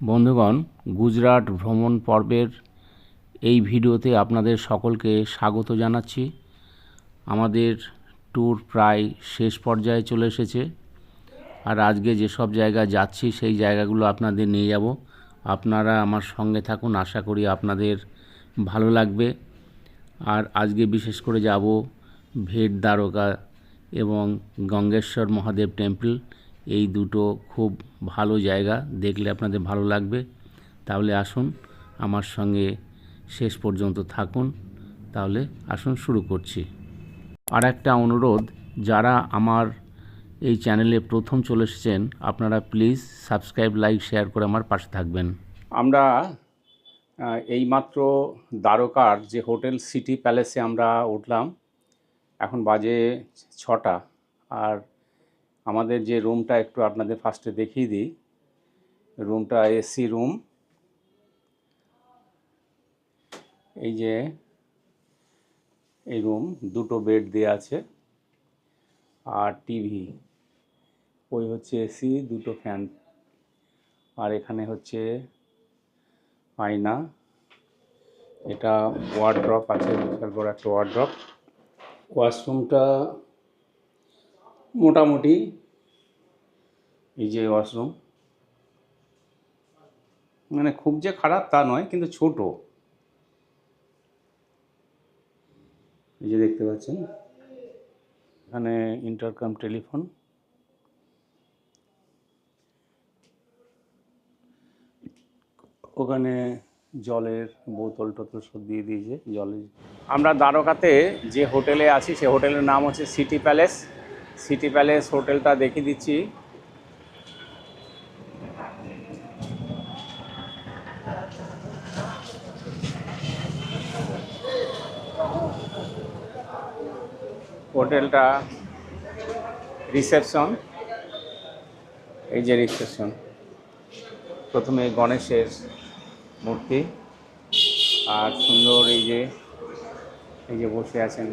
বন্ধুগণ, গুজরাট ভ্রমণ পর্বের এই ভিডিওতে আপনাদের সকলকে স্বাগত জানাচ্ছি। আমাদের ট্যুর প্রায় শেষ পর্যায়ে চলে এসেছে। আর আজকে যেসব জায়গা যাচ্ছি, সেই জায়গাগুলো আপনাদের নিয়ে যাব। আপনারা আমার সঙ্গে থাকুন, আশা করি আপনাদের ভালো লাগবে। আর আজকে বিশেষ করে যাব ভেট দ্বারকা এবং গঙ্গেশ্বর মহাদেব টেম্পল। এই দুটো খুব ভালো জায়গা দেখলে আপনাদের ভালো লাগবে। তাহলে আসুন, আমার সঙ্গে শেষ পর্যন্ত থাকুন। তাহলে আসুন, শুরু করছি। আর একটা অনুরোধ, যারা আমার এই চ্যানেলে প্রথম চলে এসেছেন, আপনারা প্লিজ সাবস্ক্রাইব, লাইক, শেয়ার করে আমার পাশে থাকবেন। আমরা এইমাত্র দ্বারকার যে হোটেল সিটি প্যালেসে আমরা উঠলাম, এখন বাজে ছটা, আর আমাদের যে রুমটা একটু আপনাদের ফার্স্টে দেখিয়ে দিই। রুমটা এসি রুম এই যে এই রুম দুটো বেড দেওয়া আছে। আর টিভি ওই হচ্ছে এসি দুটো ফ্যান আর এখানে হচ্ছে আয়না। এটা ওয়ার্ড্রপ আছে, বিশাল বড় একটা ওয়ার্ড্রপ ওয়াশরুমটা মোটামুটি এই যে ওয়াশরুম। মানে খুব যে খারাপ তা নয়, কিন্তু ছোট। এই যে দেখতে পাচ্ছেন, এখানে ইন্টারকাম টেলিফোন ওখানে জলের বোতল টোতল সব দিয়ে দিয়েছে জলে আমরা দ্বারকাতে যে হোটেলে আছি, সে হোটেলের নাম হচ্ছে সিটি প্যালেস। সিটি প্যালেস হোটেলটা দেখিয়ে দিচ্ছি হোটেলটা রিসেপশন এই যে রিসেপশন, প্রথমে গণেশের মূর্তি, আর সুন্দর এই যে এই যে বসে আছেন।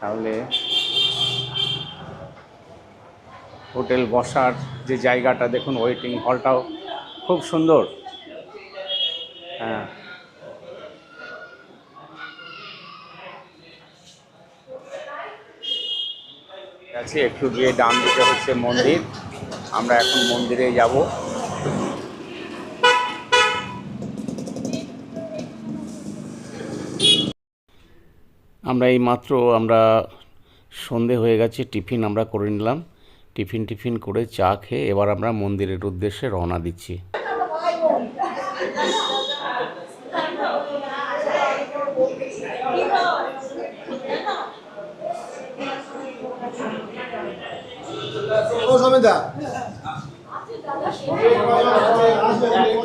তাহলে হোটেল বসার যে জায়গাটা, দেখুন ওয়েটিং হলটাও খুব সুন্দর। হ্যাঁ। আছে, একটু গিয়ে ডান দিকে হচ্ছে মন্দির। আমরা এখন মন্দিরে যাব। আমরা এই মাত্র আমরা সন্ধে হয়ে গেছে, টিফিন আমরা করে নিলাম। টিফিন টিফিন করে চা খেয়ে এবার আমরা মন্দিরের উদ্দেশ্যে রওনা দিচ্ছি।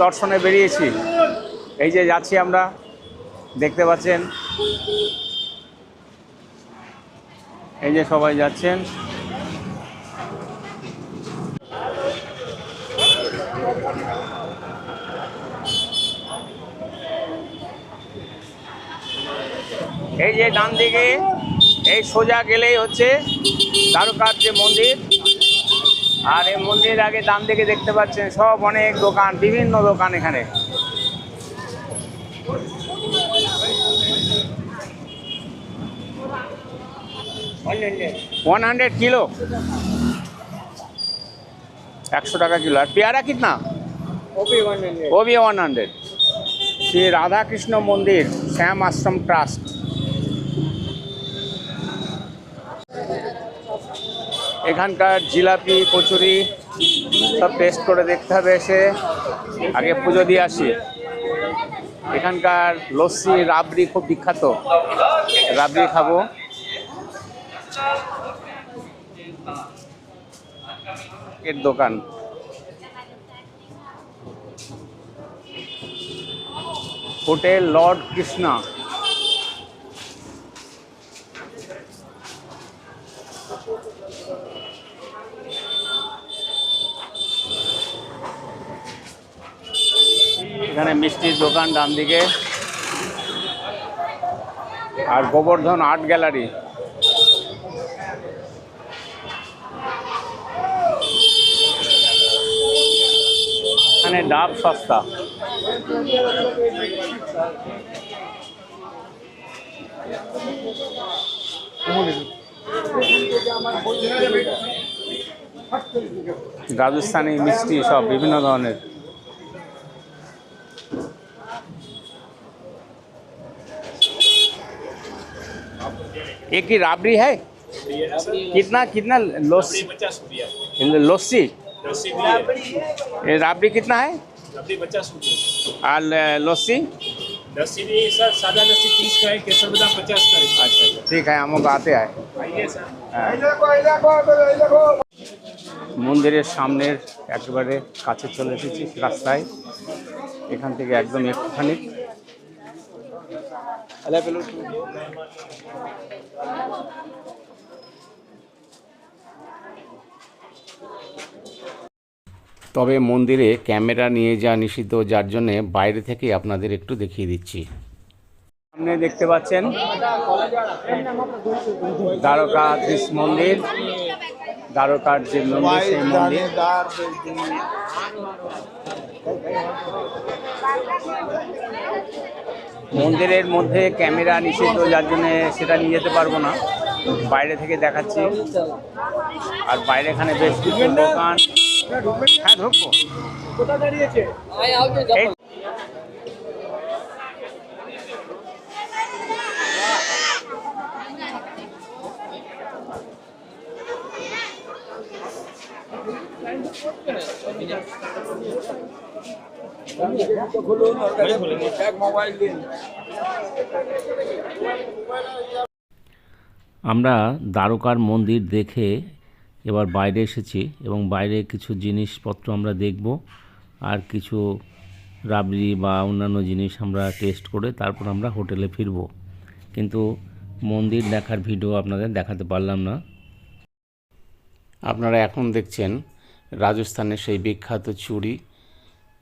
দর্শনে বেরিয়েছি। এই যে যাচ্ছি আমরা দেখতে পাচ্ছেন? এই যে সবাই যাচ্ছেন। এই যে ডান দিকে এই সোজা গেলেই হচ্ছে দ্বারকার যে মন্দির। আর এই মন্দির আগে ডান দিকে দেখতে পাচ্ছেন সব অনেক দোকান বিভিন্ন দোকান এখানে। ওয়ান হান্ড্রেড কিলো একশো টাকা কিলো। আর পেয়ারা কিতনা? ওবি ওয়ান হান্ড্রেড শ্রী রাধাকৃষ্ণ মন্দির শ্যাম আশ্রম ট্রাস্ট। এখানকার জিলাপি, কচুরি সব টেস্ট করে দেখতে হবে এসে। আগে পুজো দিয়ে আসি। এখানকার লস্যি, রাবড়ি খুব বিখ্যাত। রাবড়ি খাব। এর দোকান। হোটেল লর্ড কৃষ্ণা এখানে মিষ্টির দোকান ডান দিকে। আর গোবর্ধন আর্ট গ্যালারি। এখানে ডাব সস্তা। রাজস্থানি মিষ্টি সব বিভিন্ন ধরনের। एक ही राबड़ी है कितना कितना लस्सी पचास रुपया लस्सी लस्सी भी है ये राबड़ी कितना है लस्सी पचास रुपया और लस्सी लस्सी भी सर सादा लस्सी तीस का है केसर बादाम पचास का है अच्छा अच्छा ठीक है हम लोग आते हैं आइए सर হ্যাঁ। এই দেখো এই দেখো এই দেখো মন্দিরের সামনের একেবারে কাছে চলে এসেছি রাস্তায় এখান থেকে একদম একটুখানি তবে মন্দিরে ক্যামেরা নিয়ে যাওয়া নিষিদ্ধ যার জন্যে বাইরে থেকে আপনাদের একটু দেখিয়ে দিচ্ছি। সামনে দেখতে পাচ্ছেন দ্বারকাধীশ মন্দির। দ্বারকার যে মন্দির সেই মন্দির। মন্দিরের মধ্যে ক্যামেরা নিষিদ্ধ, যার জন্য সেটা নিয়ে যেতে পারব না। বাইরে থেকে দেখাচ্ছি। আর বাইরে এখানে বেশ কিছু দোকান। হ্যাঁ ঢুকবো। এই আমরা দ্বারকার মন্দির দেখে এবার বাইরে এসেছি এবং বাইরে কিছু জিনিসপত্র আমরা দেখব আর কিছু রাবড়ি বা অন্যান্য জিনিস আমরা টেস্ট করে তারপর আমরা হোটেলে ফিরব। কিন্তু মন্দির দেখার ভিডিও আপনাদের দেখাতে পারলাম না। আপনারা এখন দেখছেন রাজস্থানের সেই বিখ্যাত চুড়ি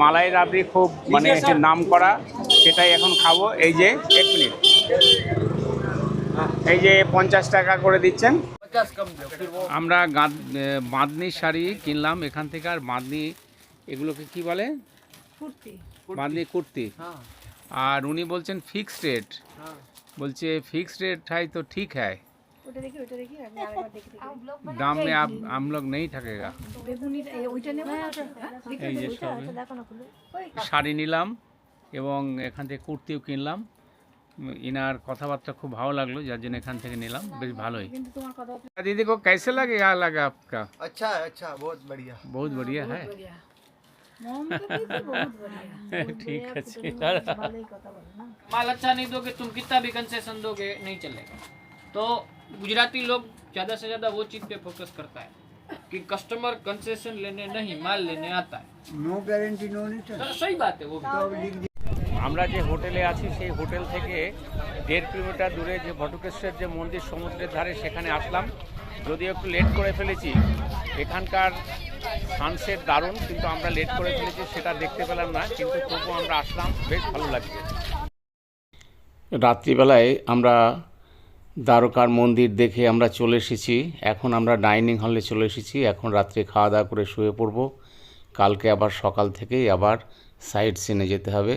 মালাই রাবড়ি খুব মানে নাম করা সেটাই এখন খাব। এই যে এক মিনিট। এই যে পঞ্চাশ টাকা করে দিচ্ছেন। আমরা বাঁধনি শাড়ি কিনলাম। এখান থেকে আর বাঁধনি এগুলোকে কি বলে? বাঁধনি কুর্তি। আর উনি বলছেন ফিক্সড রেট বলছে ফিক্সড রেট হয় তো ঠিক হয় ওটা দেখি ওটা দেখি আমি আরেকবার দেখি দেখি दाम में आप हम लोग नहीं ठगेगा বেগুনির এই ওইটা নেব না ওটা দেখি এই যে ওইটা, সবে। ওইটা দেখো না খুলে ওই শাড়ি নিলাম এবং এখান থেকে কুর্তিও কিনলাম উম, ইনার কথাবার্তা খুব ভালো লাগলো যার জন্য এখান থেকে নিলাম বেশ ভালোই কিন্তু তোমার কথা दीदी को कैसे लगेगा लगा आपका अच्छा है अच्छा बहुत बढ़िया बहुत बढ़िया है মম তো দিদি বহুত বড়িয়া ठीक है जी। ভালোই কথা বলে না माल अच्छा नहीं दोगे तुम कितना भी कंसेशन दोगे नहीं चलेगा तो गुजराती लोग ज़्यादा से ज़्यादा वो चीज़ पे फोकस करता है कि कस्टमर कंसेशन लेने नहीं माल लेने आता है নো গ্যারেন্টি নো রিটার্ন तो सही बात है वो भी আমরা যে হোটেলে আছি সেই হোটেল থেকে দেড় কিলোমিটার দূরে যে বটকেশ্বর যে মন্দির সমুদ্রের ধারে সেখানে আসলাম যদিও একটু লেট করে ফেলেছি এখানকার সানসেট দারুণ কিন্তু আমরা লেট করে ফেলেছি সেটা দেখতে পেলাম না কিন্তু তবু আমরা আসলাম বেশ ভালো লাগছে রাত্রিবেলায় আমরা দ্বারকার মন্দির দেখে আমরা চলে এসেছি। এখন আমরা ডাইনিং হলে চলে এসেছি। এখন রাত্রে খাওয়া দাওয়া করে শুয়ে পড়ব। কালকে আবার সকাল থেকেই আবার সাইড সিনে যেতে হবে।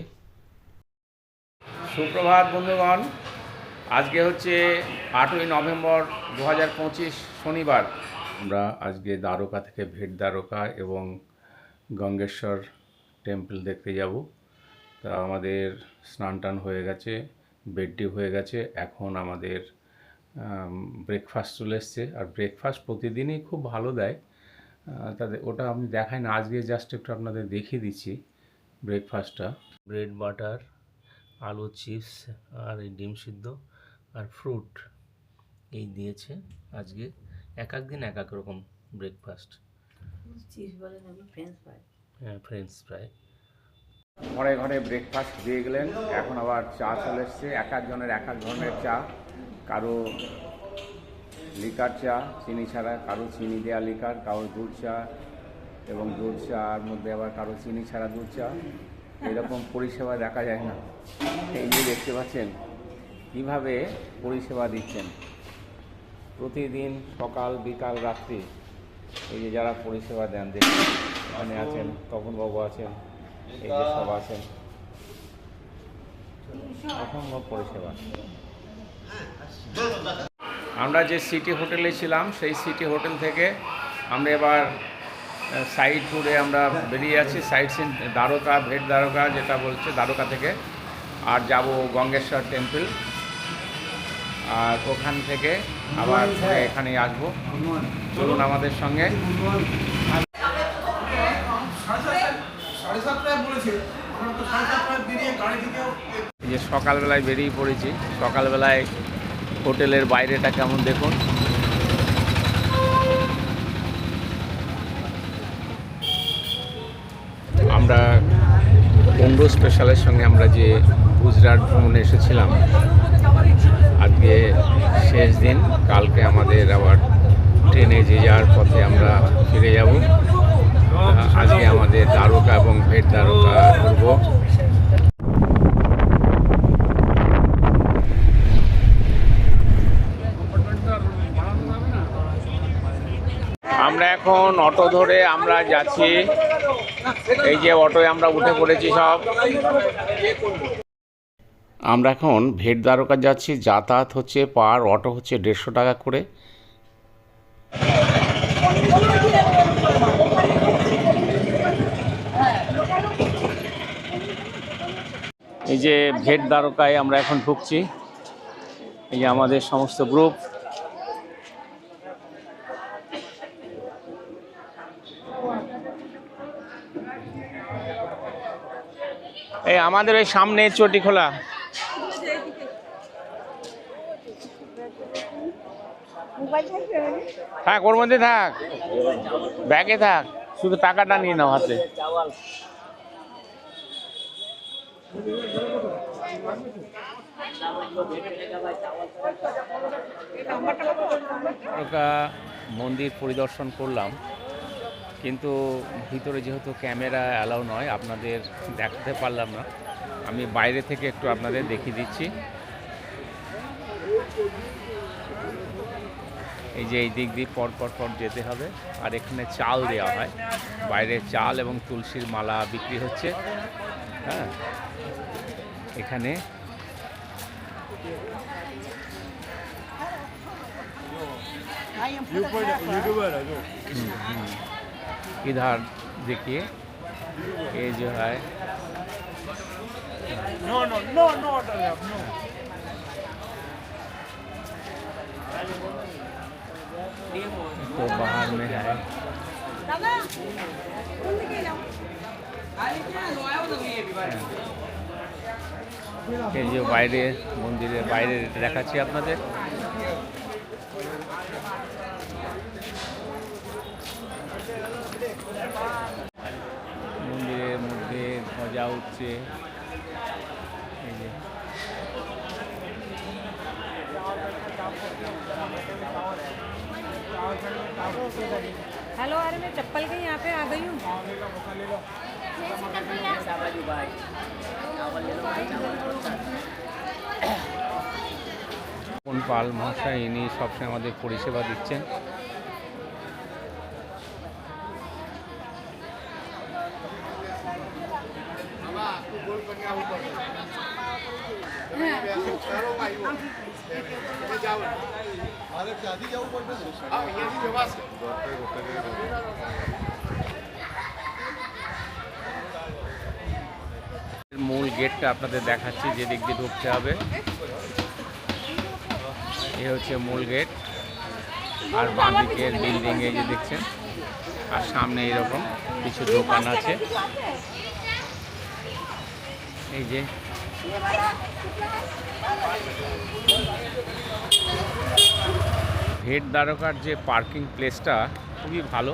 সুপ্রভাত বন্ধুগণ, আজকে হচ্ছে আটই নভেম্বর দু হাজার পঁচিশ শনিবার। আমরা আজকে দ্বারকা থেকে ভেট দ্বারকা এবং গঙ্গেশ্বর টেম্পল দেখতে যাব। তা আমাদের স্নান টান হয়ে গেছে বেডডি হয়ে গেছে। এখন আমাদের ব্রেকফাস্ট চলে এসছে। আর ব্রেকফাস্ট প্রতিদিনই খুব ভালো দেয়। তাদের ওটা আমি দেখাই না আজকে জাস্ট একটু আপনাদের দেখিয়ে দিচ্ছি ব্রেকফাস্টটা ব্রেড বাটার আলু চিপস আর এই ডিম সিদ্ধ আর ফ্রুট এই দিয়েছে আজকে। এক এক দিন এক এক রকম ব্রেকফাস্ট হ্যাঁ ফ্রেঞ্চ ফ্রাই ঘরে ঘরে ব্রেকফাস্ট দিয়ে গেলেন এখন আবার চা চলে এসছে। এক একজনের এক এক ধরনের চা। কারও লিকার চা চিনি ছাড়া কারও চিনি দেওয়া লিকার কারও দুধ চা এবং দুধ চার মধ্যে আবার কারও চিনি ছাড়া দুধ চা। এরকম পরিষেবা দেখা যায় না। এই যে দেখতে পাচ্ছেন কীভাবে পরিষেবা দিচ্ছেন? প্রতিদিন সকাল বিকাল রাত্রি এই যে যারা পরিষেবা দেন দেখুন এখানে আছেন তপনবাবু আছেন এই যে সব আছেন। অসম্ভব পরিষেবা। আমরা যে সিটি হোটেলে ছিলাম সেই সিটি হোটেল থেকে আমরা এবার সাইড ট্যুরে আমরা বেরিয়ে আছি সাইড সিন দ্বারকা ভেট দ্বারকা যেটা বলছে দ্বারকা থেকে। আর যাব গঙ্গেশ্বর টেম্পল আর ওখান থেকে আবার এখানে আসব। চলুন আমাদের সঙ্গে। এই যে সকালবেলায় বেরিয়ে পড়েছি। সকালবেলায় হোটেলের বাইরেটা কেমন দেখুন। আমরা বঙ্গ স্পেশালের সঙ্গে আমরা যে গুজরাট ভ্রমণে এসেছিলাম, আজকে শেষ দিন, কালকে আমাদের আবার ট্রেনে যে যাওয়ার পথে আমরা ফিরে যাব। আজকে আমাদের দ্বারকা এবং ভেট দ্বারকা করব আমরা এখন অটো ধরে আমরা যাচ্ছি। এই যে অটোয় আমরা উঠে পড়েছি সব। আমরা এখন ভেট দ্বারকা যাচ্ছি। যাতায়াত হচ্ছে পার, অটো হচ্ছে দেড়শো টাকা করে। এই যে ভেট দ্বারকায় আমরা এখন ঢুকছি। এই যে আমাদের সমস্ত গ্রুপ এই আমাদের ওই সামনে চটি খোলা। থাক, ওর মধ্যে থাক। ব্যাগে থাক। শুধু টাকাটা নিয়ে নাও হাতে। মন্দির পরিদর্শন করলাম। কিন্তু ভিতরে যেহেতু ক্যামেরা অ্যালাউ নয় আপনাদের দেখাতে পারলাম না। আমি বাইরে থেকে একটু আপনাদের দেখিয়ে দিচ্ছি। এই যে এই দিক দিয়ে পর পর পর যেতে হবে। আর এখানে চাল দেওয়া হয়। বাইরে চাল এবং তুলসীর মালা বিক্রি হচ্ছে। হ্যাঁ। এখানে इधर देखिए ये जो है No, no, no, no, no. तो बाहर में है দাদা কোন দিকে যাও এই যে বাইরে মন্দিরের বাইরে দেখাচ্ছি আপনাদের ধ্বজা উঠছে এই যে हेलो अरे मैं चप्पल के यहाँ पे आ गई हूँ কোন পাল মহাশয় ইনি সবসময় আমাদের পরিষেবা দিচ্ছেন মূল গেটটা আপনাদের দেখাচ্ছি, যে দিক দিয়ে ঢুকতে হবে। এ হচ্ছে মূল গেট। আর বাঁ দিকের বিল্ডিং এই যে দেখছেন, আর সামনে এরকম কিছু দোকান আছে। এই যে ভেট দ্বারকার যে পার্কিং প্লেসটা খুবই ভালো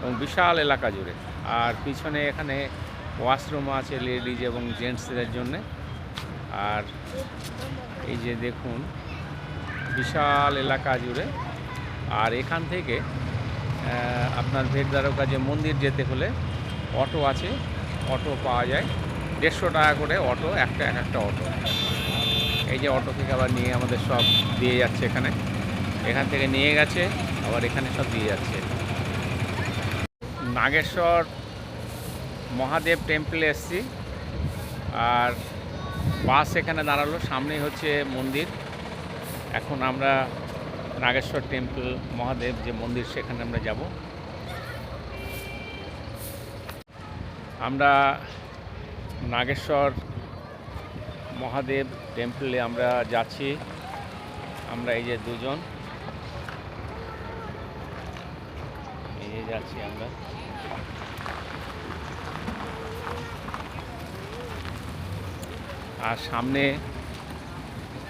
এবং বিশাল এলাকা জুড়ে। আর পিছনে এখানে ওয়াশরুম আছে লেডিজ এবং জেন্টসদের জন্যে। আর এই যে দেখুন, বিশাল এলাকা জুড়ে। আর এখান থেকে আপনার ভেট দ্বারকা যে মন্দির যেতে হলে অটো আছে, অটো পাওয়া যায়। দেড়শো টাকা করে অটো, একটা এক একটা অটো। এই যে অটো থেকে আবার নিয়ে আমাদের সব দিয়ে যাচ্ছে এখানে। এখান থেকে নিয়ে গেছে, আবার এখানে সব দিয়ে যাচ্ছে। নাগেশ্বর মহাদেব টেম্পলে এসছি, আর বাস এখানে দাঁড়াল, সামনেই হচ্ছে মন্দির। এখন আমরা নাগেশ্বর টেম্পল, মহাদেব যে মন্দির, সেখানে আমরা যাব। আমরা নাগেশ্বর মহাদেব টেম্পলে আমরা যাচ্ছি। আমরা এই যে দুজন। এই যাচ্ছি আমরা। আর সামনে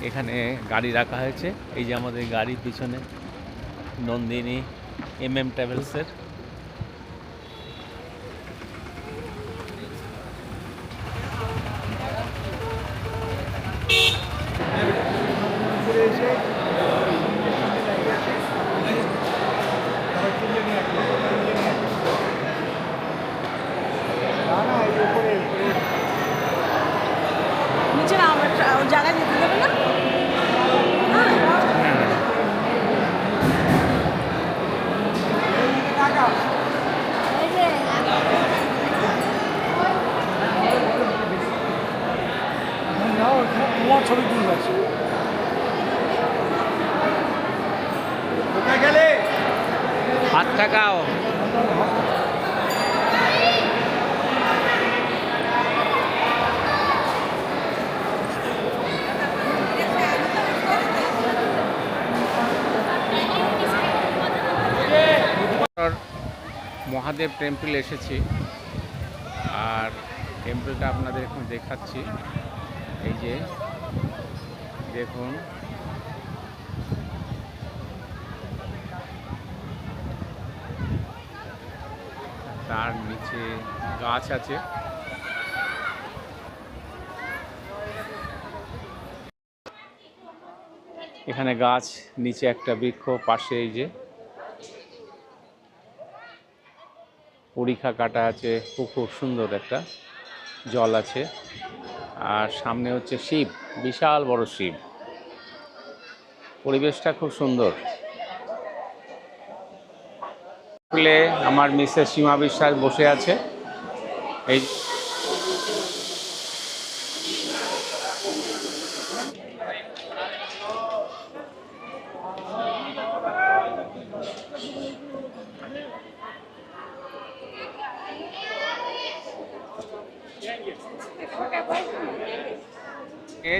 এখানে গাড়ি রাখা হয়েছে। এই যে আমাদের গাড়ির পিছনে নন্দিনী এম এম ট্রাভেলসের ঘুরে এসে আবার তুলে নিয়ে আসবে, তুলে নিয়ে আসবে। না না এই উপরে উপরে নিচে না আমার ট্রা- জায়গায় যেতে দেবে না নাও তোমার ছবি তুলবে কোথায় গেলে? হাত টাকাও মহাদেব টেম্পল এসেছি। আর টেম্পলটা আপনাদের এখন দেখাচ্ছি। এই যে দেখুন। তার নিচে গাছ আছে। এখানে গাছ, নিচে একটা বৃক্ষ, পাশে এই যে পরীক্ষা কাটা আছে। পুকুর সুন্দর একটা জল আছে। আর সামনে হচ্ছে শিব, বিশাল বড় শিব। পরিবেশটা খুব সুন্দর। স্কুলে আমার মিসেস সীমা বিশ্বাস বসে আছে। এই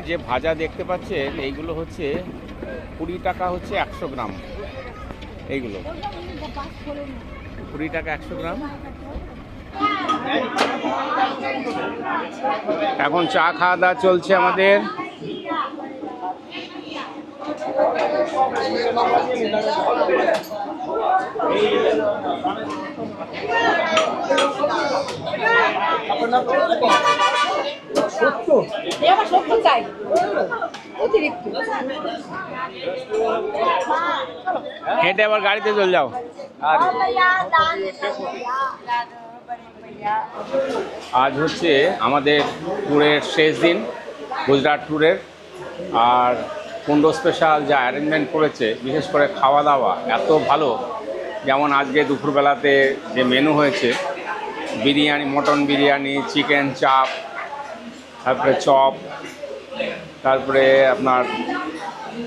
যে ভাজা দেখতে পাচ্ছেন, এইগুলো হচ্ছে কুড়ি টাকা হচ্ছে একশো গ্রাম। এইগুলো। কুড়ি টাকা একশো গ্রাম। এখন চা খাওয়া দাওয়া চলছে আমাদের। আমার সত্য চাই। অতিরিক্ত। হেঁটে আবার গাড়িতে চলে যাও। আর আজ হচ্ছে আমাদের ট্যুরের শেষ দিন গুজরাট ট্যুরের আর কুন্ডো স্পেশাল যা অ্যারেঞ্জমেন্ট করেছে বিশেষ করে খাওয়া দাওয়া এত ভালো। যেমন আজকে দুপুরবেলাতে যে মেনু হয়েছে বিরিয়ানি মটন বিরিয়ানি চিকেন চাপ তারপরে চপ তারপরে আপনার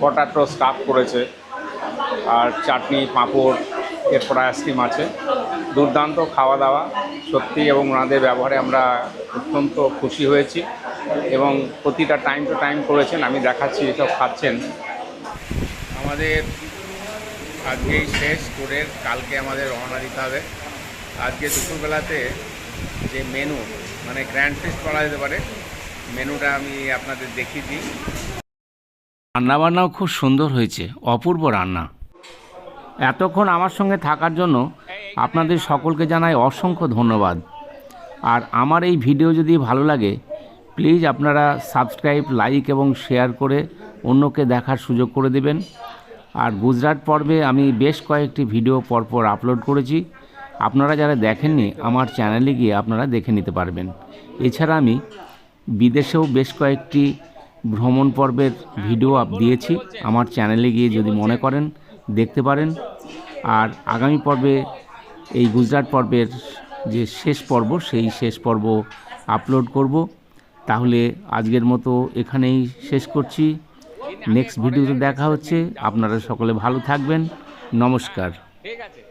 পটাটো স্টাফ করেছে। আর চাটনি, পাঁপড়, এরপর আইসক্রিম আছে। দুর্দান্ত খাওয়া দাওয়া সত্যি এবং ওনাদের ব্যবহারে আমরা অত্যন্ত খুশি হয়েছি এবং প্রতিটা টাইম টু টাইম করেছেন, আমি দেখাচ্ছি এসব খাচ্ছেন। আমাদের আজকেই শেষ করে কালকে আমাদের রওনা দিতে হবে। আজকে দুপুরবেলাতে যে মেনু মানে গ্র্যান্ড ফিস্ট বলা যেতে পারে মেনুটা আমি আপনাদের দেখিয়ে দিই। রান্নাবান্নাও খুব সুন্দর হয়েছে, অপূর্ব রান্না। এতক্ষণ আমার সঙ্গে থাকার জন্য আপনাদের সকলকে জানাই অসংখ্য ধন্যবাদ। আর আমার এই ভিডিও যদি ভালো লাগে, প্লিজ আপনারা সাবস্ক্রাইব, লাইক এবং শেয়ার করে অন্যকে দেখার সুযোগ করে দেবেন। আর গুজরাট পর্বে আমি বেশ কয়েকটি ভিডিও পরপর আপলোড করেছি। আপনারা যারা দেখেননি, আমার চ্যানেলে গিয়ে আপনারা দেখে নিতে পারবেন। এছাড়া আমি বিদেশেও বেশ কয়েকটি ভ্রমণ পর্বের ভিডিও আপ দিয়েছি। আমার চ্যানেলে গিয়ে যদি মনে করেন, দেখতে পারেন। আর আগামী পর্বে এই গুজরাট পর্বের যে শেষ পর্ব, সেই শেষ পর্ব আপলোড করব। তাহলে আজকের মতো এখানেই শেষ করছি। নেক্সট ভিডিওতে দেখা হচ্ছে। আপনারা সকলে ভালো থাকবেন। নমস্কার। ঠিক আছে।